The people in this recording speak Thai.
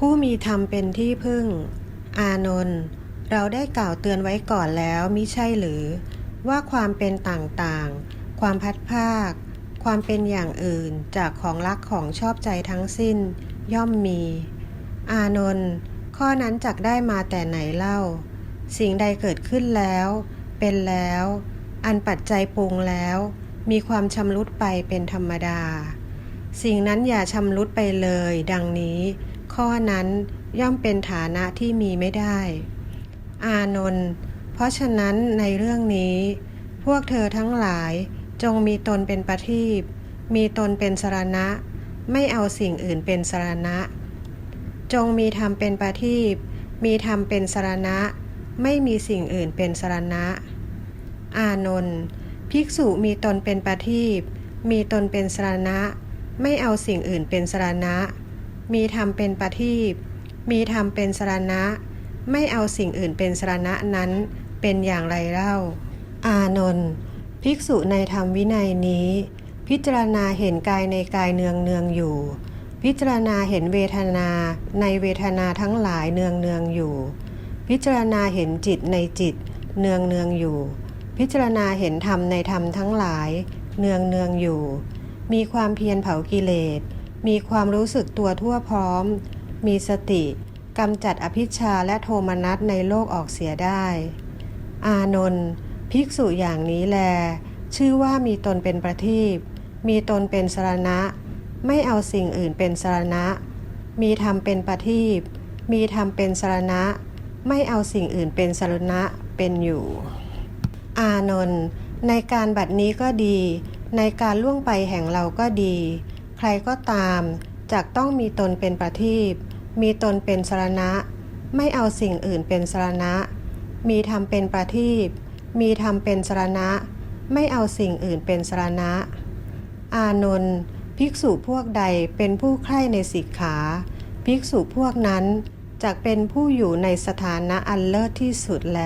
ผู้มีธรรมเป็นที่พึ่ง อานนท์เราได้กล่าวเตือนไว้ก่อนแล้วมิใช่หรือ ว่าความเป็นต่างๆ ความพัดภาค ความเป็นอย่างอื่นจากของรักของชอบใจทั้งสิ้น ย่อมมี อานนท์ข้อนั้นจักได้มาแต่ไหนเล่า สิ่งใดเกิดขึ้นแล้ว เป็นแล้ว อันปัจจัยปรุงแล้ว มีความชำรุดไปเป็นธรรมดา สิ่งนั้นอย่าชำรุดไปเลย ดังนี้ ข้อนั้นย่อมเป็นฐานะที่มีไม่ได้ อานนท์เพราะฉะนั้นในเรื่องนี้ พวกเธอทั้งหลายจงมีตนเป็นประทีปมีตนเป็นสรณะ ไม่เอาสิ่งอื่นเป็นสรณะ จงมีธรรมเป็นประทีปมีธรรมเป็นสรณะ ไม่มีสิ่งอื่นเป็นสรณะ อานนท์ภิกษุมีตนเป็นประทีปมีตนเป็นสรณะ ไม่เอาสิ่งอื่นเป็นสรณะ มีธรรมเป็นประทีปมีธรรมเป็นสรณะ ไม่เอาสิ่งอื่นเป็นสรณะนั้นเป็นอย่างไรเล่า อานนท์ภิกษุในธรรมวินัยนี้ พิจารณาเห็นกายในกายเนืองเนืองอยู่ พิจารณาเห็นเวทนาในเวทนาทั้งหลายเนืองเนืองอยู่ พิจารณาเห็นจิตในจิต เนืองเนืองอยู่ พิจารณาเห็นธรรมในธรรมทั้งหลาย เนืองเนืองอยู่ มีความเพียรเผากิเลส มีความรู้สึกตัวทั่วพร้อม มีสติกำจัดอภิชาและโทมนัสในโลกออกเสียได้ อานนท์ภิกษุอย่างนี้แล ชื่อว่ามีตนเป็นประทีปมีตนเป็นสรณะ ไม่เอาสิ่งอื่นเป็นสรณะ มีธรรมเป็นประทีปมีธรรมเป็นสรณะ ไม่เอาสิ่งอื่นเป็นสรณะเป็นอยู่ อานนท์ในการบัดนี้ก็ดี ในการล่วงไปแห่งเราก็ดี ใครก็ตามจักต้องมีตนเป็นประทีปมีตนเป็นสรณะ ไม่เอาสิ่งอื่นเป็นสรณะ มีธรรมเป็นประทีปมีธรรมเป็นสรณะ ไม่เอาสิ่งอื่นเป็นสรณะ อานนท์ภิกษุพวกใดเป็นผู้ใคร่ในสิกขา ภิกษุพวกนั้นจักเป็นผู้อยู่ในสถานะอันเลิศที่สุดแล